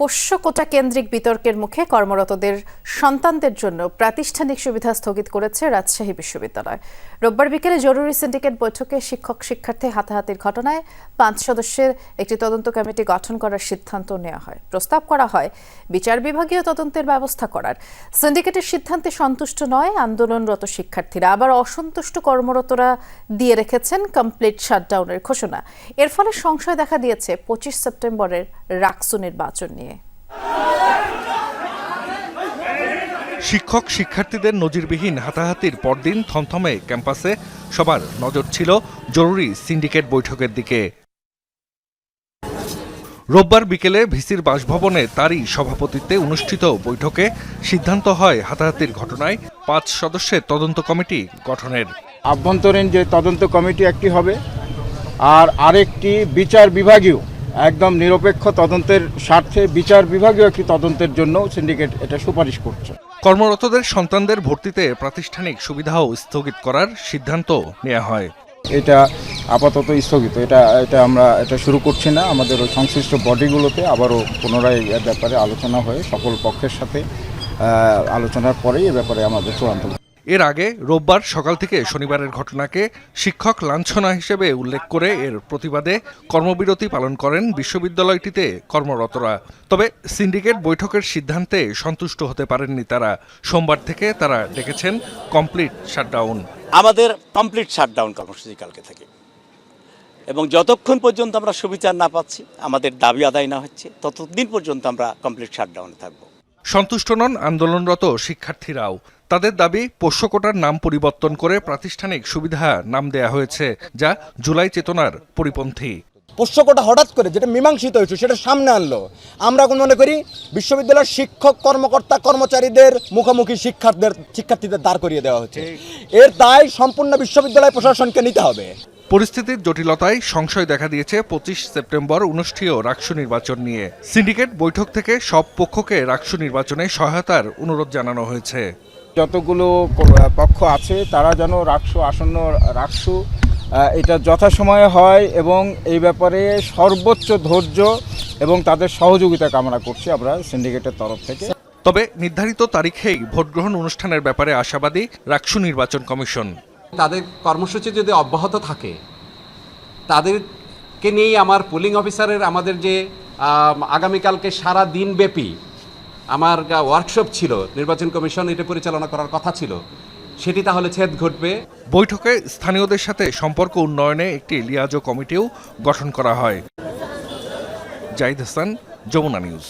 পোষ্য কোটা কেন্দ্রিক বিতর্কের মুখে কর্মরতদের সন্তানদের জন্য প্রাতিষ্ঠানিক সুবিধা স্থগিত করেছে রাজশাহী বিশ্ববিদ্যালয়। রোববার বিকেলে জরুরি সিন্ডিকেট বৈঠকে শিক্ষক শিক্ষার্থী হাতাহাতির ঘটনায় পাঁচ সদস্যের একটি তদন্ত কমিটি গঠন করার সিদ্ধান্ত নেওয়া হয়। প্রস্তাব করা হয়, বিচার বিভাগীয় তদন্তের ব্যবস্থা করার। সিন্ডিকেটের সিদ্ধান্তে সন্তুষ্ট নয় আন্দোলনরত শিক্ষার্থীরা। আবার অসন্তুষ্ট কর্মরতরা দিয়ে রেখেছেন কমপ্লিট শাটডাউনের ঘোষণা। এর ফলে সংশয় দেখা দিয়েছে পঁচিশ সেপ্টেম্বরের রাকসু নির্বাচন নিয়ে। শিক্ষক শিক্ষার্থীদের নজিরবিহীন হাতাহাতির পরদিন থমথমে ক্যাম্পাসে সবার নজর ছিল জরুরি সিন্ডিকেট বৈঠকের দিকে। রোববার বিকেলে ভিসির বাসভবনে তারই সভাপতিত্বে অনুষ্ঠিত বৈঠকে সিদ্ধান্ত হয় হাতাহাতির ঘটনায় পাঁচ সদস্যের তদন্ত কমিটি গঠনের। আভ্যন্তরীণ যে তদন্ত কমিটি একটি হবে, আর আরেকটি বিচার বিভাগীয়, একদম নিরপেক্ষ তদন্তের স্বার্থে বিচার বিভাগীয় একটি তদন্তের জন্য সিন্ডিকেট এটা সুপারিশ করছে। কর্মরতদের সন্তানদের ভর্তিতে প্রাতিষ্ঠানিক সুবিধাও স্থগিত করার সিদ্ধান্ত নেওয়া হয়। এটা আপাতত স্থগিত। এটা এটা আমরা, এটা শুরু করছি না। আমাদের ওই সংশ্লিষ্ট বডিগুলোতে আবারও পুনরায় এ ব্যাপারে আলোচনা হয়ে সকল পক্ষের সাথে। আলোচনার পরেই এ ব্যাপারে আমাদের চূড়ান্ত এর আগে রোববার সকাল থেকে শনিবারের ঘটনাকে শিক্ষক লাঞ্ছনা হিসেবে উল্লেখ করে এর প্রতিবাদে কর্মবিরতি পালন করেন বিশ্ববিদ্যালয়টিতে কর্মরতরা। তবে সিন্ডিকেট বৈঠকের সিদ্ধান্তে সন্তুষ্ট হতে পারেননি তারা। সোমবার থেকে তারা ডেকেছেন কমপ্লিট শাটডাউন। আমাদের কমপ্লিট শাটডাউন কর্মসূচি কালকে থেকে। এবং যতক্ষণ পর্যন্ত আমরা সুবিচার না পাচ্ছি, আমাদের দাবি আদায় না হচ্ছে, ততদিন পর্যন্ত আমরা কমপ্লিট শাটডাউনে থাকব। সন্তুষ্ট নন আন্দোলনরত শিক্ষার্থীরাও। তাদের দাবি পোষ্যকোটার নাম পরিবর্তন করে প্রাতিষ্ঠানিক সুবিধা নাম দেয়া হয়েছে যা জুলাই চেতনার পরিপন্থী। পোষ্যকটা হঠাৎ করে যেটা মীমাংসিত হয়েছে সেটা সামনে আনলো। আমরা এখন মনে করি বিশ্ববিদ্যালয়ের শিক্ষক কর্মকর্তা কর্মচারীদের মুখোমুখি শিক্ষার্থীদের শিক্ষার্থীদের দাঁড় করিয়ে দেওয়া হচ্ছে এর দায় সম্পূর্ণ বিশ্ববিদ্যালয় প্রশাসনকে নিতে হবে। পরিস্থিতির জটিলতায় সংশয় দেখা দিয়েছে পঁচিশ সেপ্টেম্বর অনুষ্ঠেয় রাকসু নির্বাচন নিয়ে। সিন্ডিকেট বৈঠক থেকে সব পক্ষকে রাকসু নির্বাচনে সহায়তার অনুরোধ জানানো হয়েছে। যতগুলো পক্ষ আছে তারা যেন রাকসু আসন্ন রাকসু এটা যথাসময়ে হয় এবং এই ব্যাপারে সর্বোচ্চ ধৈর্য এবং তাদের সহযোগিতা কামনা করছি আমরা সিন্ডিকেটের তরফ থেকে। তবে নির্ধারিত তারিখেই ভোটগ্রহণ অনুষ্ঠানের ব্যাপারে আশাবাদী রাকসু নির্বাচন কমিশন। তাদের কর্মসূচি যদি অব্যাহত থাকে, তাদেরকে নিয়েই আমার পুলিং অফিসারের আমাদের যে আগামীকালকে সারা দিনব্যাপী আমার ওয়ার্কশপ ছিল, নির্বাচন কমিশন এটা পরিচালনা করার কথা ছিল, সেটি তাহলে ছেদ ঘটবে। বৈঠকে স্থানীয়দের সাথে সম্পর্ক উন্নয়নে একটি লিয়াজো কমিটিও গঠন করা হয়। জাহিদ হাসান, যমুনা নিউজ।